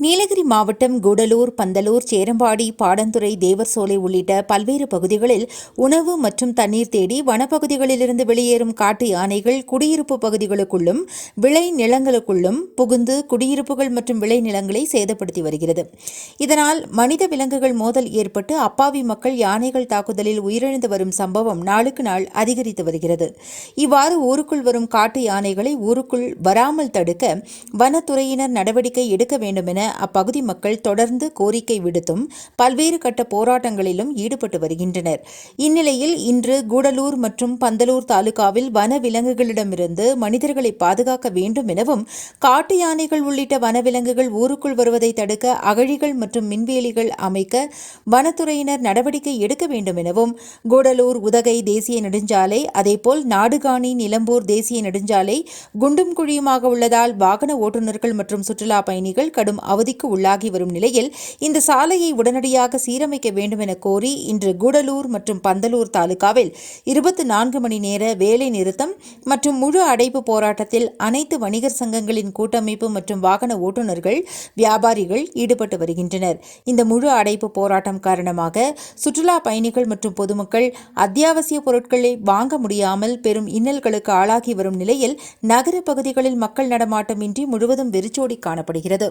நீலகிரி மாவட்டம் கூடலூர் பந்தலூர் சேரம்பாடி பாடந்துறை தேவர்சோலை உள்ளிட்ட பல்வேறு பகுதிகளில் உணவு மற்றும் தண்ணீர் தேடி வனப்பகுதிகளிலிருந்து வெளியேறும் காட்டு யானைகள் குடியிருப்பு பகுதிகளுக்குள்ளும் விளை நிலங்களுக்குள்ளும் புகுந்து குடியிருப்புகள் மற்றும் விளை நிலங்களை சேதப்படுத்தி வருகிறது. இதனால் மனித விலங்குகள் மோதல் ஏற்பட்டு அப்பாவி மக்கள் யானைகள் தாக்குதலில் உயிரிழந்து வரும் சம்பவம் நாளுக்கு நாள் அதிகரித்து வருகிறது. இவ்வாறு ஊருக்குள் வரும் காட்டு யானைகளை ஊருக்குள் வராமல் தடுக்க வனத்துறையினர் நடவடிக்கை எடுக்க வேண்டும் என அப்பகுதி மக்கள் தொடர்ந்து கோரிக்கை விடுத்தும் பல்வேறு கட்ட போராட்டங்களிலும் ஈடுபட்டு வருகின்றனர். இந்நிலையில் இன்று கூடலூர் மற்றும் பந்தலூர் தாலுகாவில் வன விலங்குகளிடமிருந்து மனிதர்களை பாதுகாக்க வேண்டும் எனவும் காட்டு யானைகள் உள்ளிட்ட வனவிலங்குகள் ஊருக்குள் வருவதை தடுக்க அகழிகள் மற்றும் மின்வேலிகள் அமைக்க வனத்துறையினர் நடவடிக்கை எடுக்க வேண்டும் எனவும் கூடலூர் உதகை தேசிய நெடுஞ்சாலை அதேபோல் நாடுகாணி நிலம்பூர் தேசிய நெடுஞ்சாலை குண்டும் குழியுமாக உள்ளதால் வாகன ஓட்டுநர்கள் மற்றும் சுற்றுலா பயணிகள் கடும் அவ அவதிக்கு உள்ளாகி வரும் நிலையில் இந்த சாலையை உடனடியாக சீரமைக்க வேண்டும் என கோரி இன்று கூடலூர் மற்றும் பந்தலூர் தாலுகாவில் இருபத்தி நான்கு மணி நேர வேலை நிறுத்தம் மற்றும் முழு அடைப்பு போராட்டத்தில் அனைத்து வணிகர் சங்கங்களின் கூட்டமைப்பு மற்றும் வாகன ஓட்டுநர்கள் வியாபாரிகள் ஈடுபட்டு வருகின்றனர். இந்த முழு அடைப்பு போராட்டம் காரணமாக சுற்றுலா பயணிகள் மற்றும் பொதுமக்கள் அத்தியாவசிய பொருட்களை வாங்க முடியாமல் பெரும் இன்னல்களுக்கு ஆளாகி வரும் நிலையில் நகர பகுதிகளில் மக்கள் நடமாட்டமின்றி முழுவதும் வெறிச்சோடி காணப்படுகிறது.